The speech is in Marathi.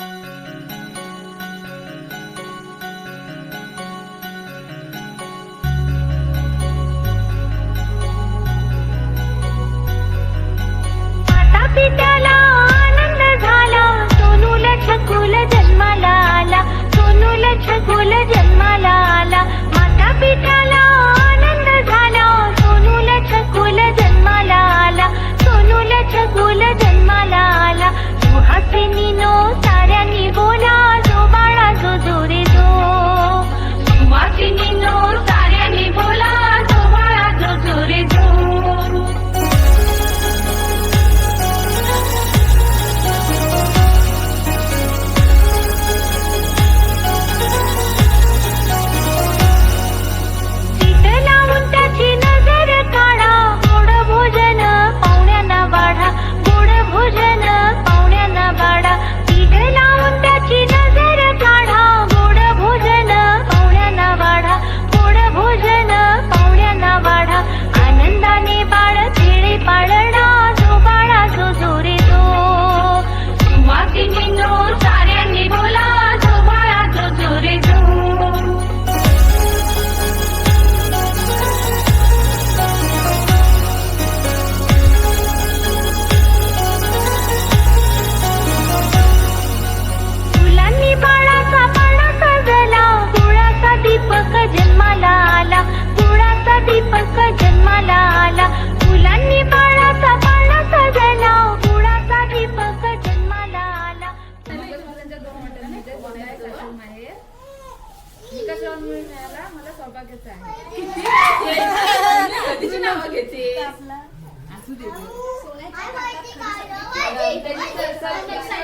you. दोन हॉटेलमध्ये आहे मिळाला मला आहे घेते असू दे